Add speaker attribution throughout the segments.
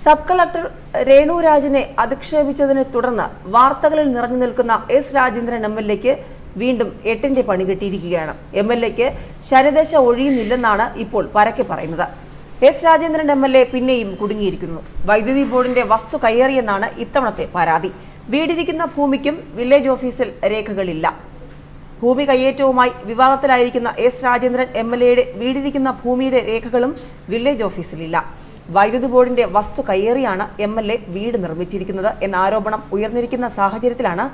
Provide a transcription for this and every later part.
Speaker 1: Sub collector Renu രാജിനെ അധിക്ഷേപിച്ചതിനെ തുടർന്ന് വാർത്തകളിൽ നിറഞ്ഞു നിൽക്കുന്ന എസ് രാജേന്ദ്രൻ എം എൽ എക്ക് വീണ്ടും എട്ടിന്റെ പണി കിട്ടിയിരിക്കുകയാണ്. എം എൽ എക്ക് ശനിദശ ഒഴിയുന്നില്ലെന്നാണ് ഇപ്പോൾ പരക്കെ പറയുന്നത്. S Rajendran M L A പിന്നെയും കുടുങ്ങിയിരിക്കുന്നു. വൈദ്യുതി ബോർഡിന്റെ വസ്തു കയ്യേറിയെന്നാണ് ഇത്തവണത്തെ പരാതി. വീടിരിക്കുന്ന ഭൂമിക്കും വില്ലേജ് ഓഫീസിൽ രേഖകളില്ല. ഭൂമി കയ്യേറ്റവുമായി വിവാദത്തിലായിരിക്കുന്ന എസ് രാജേന്ദ്രൻ എം എൽ എയുടെ വീടിരിക്കുന്ന ഭൂമിയുടെ രേഖകളും വില്ലേജ് ഓഫീസിലില്ല. വൈദ്യുതി ബോർഡിന്റെ വസ്തു കയ്യേറിയാണ് എം എൽ എ വീട് നിർമ്മിച്ചിരിക്കുന്നത് എന്ന ആരോപണം ഉയർന്നിരിക്കുന്ന സാഹചര്യത്തിലാണ്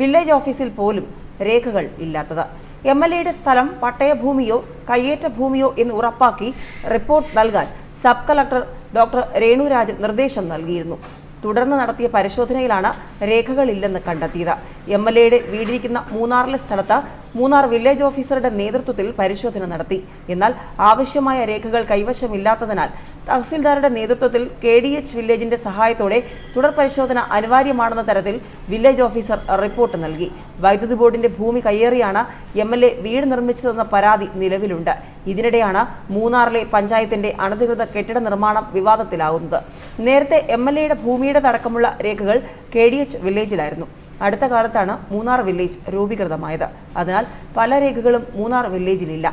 Speaker 1: വില്ലേജ് ഓഫീസിൽ പോലും രേഖകൾ ഇല്ലാത്തത്. എം എൽ എയുടെ സ്ഥലം പട്ടയഭൂമിയോ കയ്യേറ്റ ഭൂമിയോ എന്ന് ഉറപ്പാക്കി റിപ്പോർട്ട് നൽകാൻ സബ് കളക്ടർ ഡോക്ടർ രേണുരാജ് നിർദ്ദേശം നൽകിയിരുന്നു. തുടർന്ന് നടത്തിയ പരിശോധനയിലാണ് രേഖകളില്ലെന്ന് കണ്ടെത്തിയത്. എം എൽ എയുടെ വീടിരിക്കുന്ന മൂന്നാറിലെ സ്ഥലത്ത് മൂന്നാർ വില്ലേജ് ഓഫീസറുടെ നേതൃത്വത്തിൽ പരിശോധന നടത്തി. എന്നാൽ ആവശ്യമായ രേഖകൾ കൈവശമില്ലാത്തതിനാൽ തഹസിൽദാരുടെ നേതൃത്വത്തിൽ കെ ഡി എച്ച് വില്ലേജിന്റെ സഹായത്തോടെ തുടർ പരിശോധന അനിവാര്യമാണെന്ന തരത്തിൽ വില്ലേജ് ഓഫീസർ റിപ്പോർട്ട് നൽകി. വൈദ്യുതി ബോർഡിന്റെ ഭൂമി കയ്യേറിയാണ് എം എൽ എ വീട് നിർമ്മിച്ചതെന്ന പരാതി നിലവിലുണ്ട്. ഇതിനിടെയാണ് മൂന്നാറിലെ പഞ്ചായത്തിന്റെ അനധികൃത കെട്ടിട നിർമ്മാണം വിവാദത്തിലാവുന്നത്. നേരത്തെ എം എൽ എയുടെ ഭൂമിയുടെ തടക്കമുള്ള രേഖകൾ കെ ഡി എച്ച് വില്ലേജിലായിരുന്നു. അടുത്ത കാലത്താണ് മൂന്നാർ വില്ലേജ് രൂപീകൃതമായത്. അതിനാൽ പല രേഖകളും മൂന്നാർ വില്ലേജിലില്ല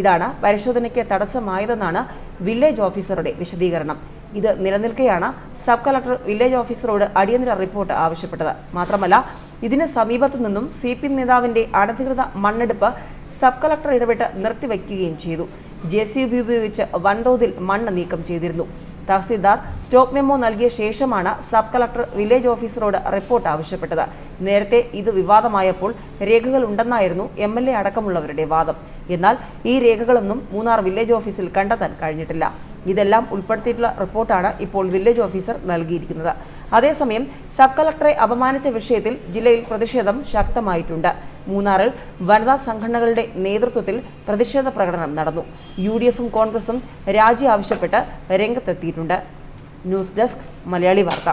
Speaker 1: ഇതാണ് പരിശോധനയ്ക്ക് തടസ്സമായതെന്നാണ് വില്ലേജ് ഓഫീസറുടെ വിശദീകരണം. ഇത് നിലനിൽക്കെയാണ് സബ് കളക്ടർ വില്ലേജ് ഓഫീസറോട് അടിയന്തര റിപ്പോർട്ട് ആവശ്യപ്പെട്ടത്. മാത്രമല്ല ഇതിന് സമീപത്തു നിന്നും സി പി നേതാവിന്റെ അനധികൃത മണ്ണെടുപ്പ് സബ് കളക്ടർ ഇടപെട്ട് നിർത്തിവയ്ക്കുകയും ചെയ്തു. ജെ സി ബി ഉപയോഗിച്ച് വൻതോതിൽ മണ്ണ് നീക്കം ചെയ്തിരുന്നു. തഹസീൽദാർ സ്റ്റോക്ക് മെമ്മോ നൽകിയ ശേഷമാണ് സബ് കളക്ടർ വില്ലേജ് ഓഫീസറോട് റിപ്പോർട്ട് ആവശ്യപ്പെട്ടത്. നേരത്തെ ഇത് വിവാദമായപ്പോൾ രേഖകൾ ഉണ്ടെന്നായിരുന്നു എം എൽ എ അടക്കമുള്ളവരുടെ വാദം. എന്നാൽ ഈ രേഖകളൊന്നും മൂന്നാർ വില്ലേജ് ഓഫീസിൽ കണ്ടെത്താൻ കഴിഞ്ഞിട്ടില്ല. ഇതെല്ലാം ഉൾപ്പെടുത്തിയിട്ടുള്ള റിപ്പോർട്ടാണ് ഇപ്പോൾ വില്ലേജ് ഓഫീസർ നൽകിയിരിക്കുന്നത്. അതേസമയം സബ് കളക്ടറെ അപമാനിച്ച വിഷയത്തിൽ ജില്ലയിൽ പ്രതിഷേധം ശക്തമായിട്ടുണ്ട്. മൂന്നാറിൽ വനിതാ സംഘടനകളുടെ നേതൃത്വത്തിൽ പ്രതിഷേധ പ്രകടനം നടന്നു. യു ഡി എഫും കോൺഗ്രസും രാജി ആവശ്യപ്പെട്ട് രംഗത്തെത്തിയിട്ടുണ്ട്. ന്യൂസ് ഡെസ്ക് മലയാളി വാർത്ത.